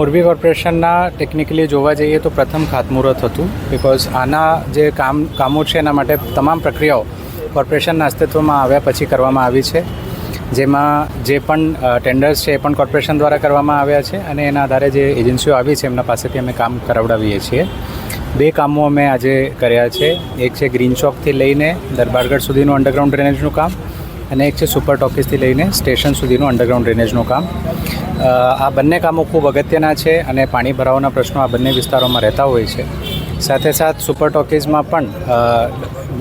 મોરબી કોર્પોરેશનના ટેકનિકલી જોવા જઈએ તો પ્રથમ ખાતમુહૂર્ત હતું બિકોઝ આના જે કામ, કામો છે એના માટે તમામ પ્રક્રિયાઓ કોર્પોરેશનના અસ્તિત્વમાં આવ્યા પછી કરવામાં આવી છે. જેમાં જે પણ ટેન્ડર્સ છે એ પણ કોર્પોરેશન દ્વારા કરવામાં આવ્યા છે અને એના આધારે જે એજન્સીઓ આવી છે એમના પાસેથી અમે કામ કરાવડાવીએ છીએ. બે કામો અમે આજે કર્યા છે. એક છે ગ્રીન ચોકથી લઈને દરબારગઢ સુધીનું અંડરગ્રાઉન્ડ ડ્રેનેજનું કામ અને એક છે સુપર ટોકીસથી લઈને સ્ટેશન સુધીનું અંડરગ્રાઉન્ડ ડ્રેનેજનું કામ. આ બંને કામો ખૂબ અગત્યના છે અને પાણી ભરાવાના પ્રશ્નો આ બંને વિસ્તારોમાં રહેતા હોય છે. સાથે સાથ સુપર ટોકીઝમાં પણ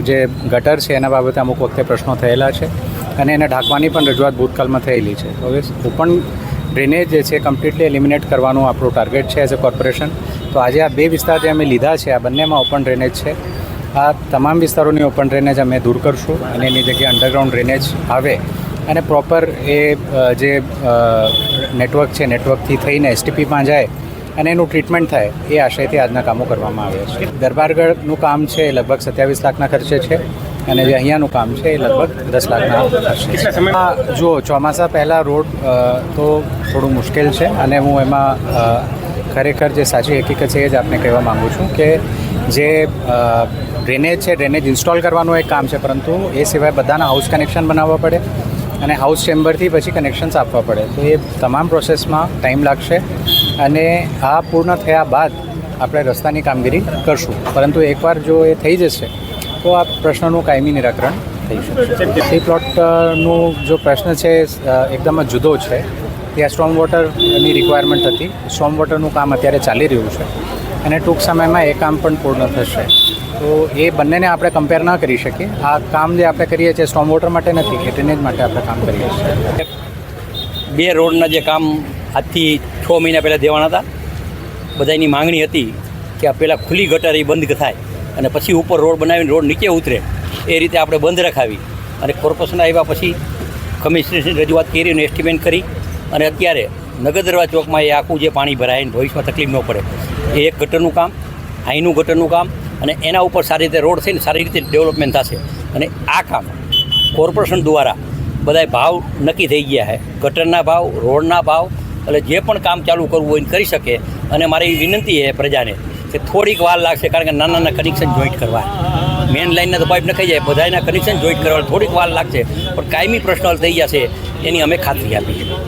જે ગટર છે એના બાબતે અમુક વખતે પ્રશ્નો થયેલા છે અને એને ઢાંકવાની પણ રજૂઆત ભૂતકાળમાં થયેલી છે. હવે ઓપન ડ્રેનેજ જે છે કમ્પ્લીટલી એલિમિનેટ કરવાનું આપણું ટાર્ગેટ છે એઝ અ કોર્પોરેશન તો આજે આ બે વિસ્તાર જે અમે લીધા છે, આ બંનેમાં ઓપન ડ્રેનેજ છે. આ તમામ વિસ્તારોની ઓપન ડ્રેનેજ અમે દૂર કરશું અને એની જગ્યાએ અંડરગ્રાઉન્ડ ડ્રેનેજ આવે અને પ્રોપર એ જે નેટવર્ક છે, નેટવર્કથી થઈને એસટીપીમાં જાય અને એનું ટ્રીટમેન્ટ થાય, એ આશયથી આજના કામો કરવામાં આવ્યા છે. દરબારગઢનું કામ છે એ લગભગ સત્યાવીસ લાખના ખર્ચે છે અને જે અહીંયાનું કામ છે એ લગભગ દસ લાખના ખર્ચે આ જો ચોમાસા પહેલાં રોડ તો થોડું મુશ્કેલ છે અને હું એમાં ખરેખર જે સાચી હકીકત છે એ જ આપને કહેવા માગું છું કે જે ડ્રેનેજ છે ડ્રેનેજ ઇન્સ્ટોલ કરવાનું એક કામ છે પરંતુ એ સિવાય બધાના હાઉસ કનેક્શન બનાવવા પડે અને હાઉસ ચેમ્બરથી પછી કનેક્શન્સ આપવા પડે. તો એ તમામ પ્રોસેસમાં ટાઈમ લાગશે અને આ પૂર્ણ થયા બાદ આપણે રસ્તાની કામગીરી કરશું. પરંતુ એકવાર જો એ થઈ જશે તો આ પ્રશ્નનું કાયમી નિરાકરણ થઈ શકશે. એ પ્લોટનું જો પ્રશ્ન છે એકદમ જ જુદો છે ત્યાં સ્ટ્રોમ વોટરની રિક્વાયરમેન્ટ હતી. સ્ટ્રોમ વોટરનું કામ અત્યારે ચાલી રહ્યું છે. અને ટૂંક સમયમાં એ કામ પણ પૂર્ણ થશે. તો એ બંનેને આપણે કમ્પેર ન કરી શકીએ. આ કામ જે આપણે કરીએ છીએ સ્ટોમ વોટર માટે નથી, એ ડ્રેનેજ માટે આપણે કામ કરીએ છીએ. બે રોડના જે કામ આજથી છ મહિના પહેલાં દેવાના હતા બધાની માંગણી હતી કે આ પહેલાં ખુલ્લી ગટર એ બંધ થાય અને પછી ઉપર રોડ બનાવીને રોડ નીચે ઉતરે. એ રીતે આપણે બંધ રખાવી અને કોર્પોરેશન આવ્યા પછી કમિશનરની રજૂઆત કરી અને એસ્ટિમેટ કરી અને અત્યારે નગરદરવા ચોકમાં એ આખું જે પાણી ભરાય ભવિષ્યમાં તકલીફ ન પડે. એ એક ગટરનું કામ, અહીંનું ગટરનું કામ અને એના ઉપર સારી રીતે રોડ થઈને સારી રીતે ડેવલપમેન્ટ થશે. અને આ કામ કોર્પોરેશન દ્વારા બધાય ભાવ નક્કી થઈ ગયા છે. ગટરના ભાવ, રોડના ભાવ, એટલે જે પણ કામ ચાલુ કરવું હોય કરી શકે. અને મારી વિનંતી છે પ્રજાને કે થોડીક વાર લાગશે કારણ કે નાના નાના કનેક્શન જોઈન્ટ કરવા. મેન લાઇનના તો પાઇપ નખાઈ જાય બધાના કનેક્શન જોઈન્ટ કરવા, થોડીક વાર લાગશે. પણ કાયમી પ્રશ્ન થઈ જશે એની અમે ખાતરી આપીએ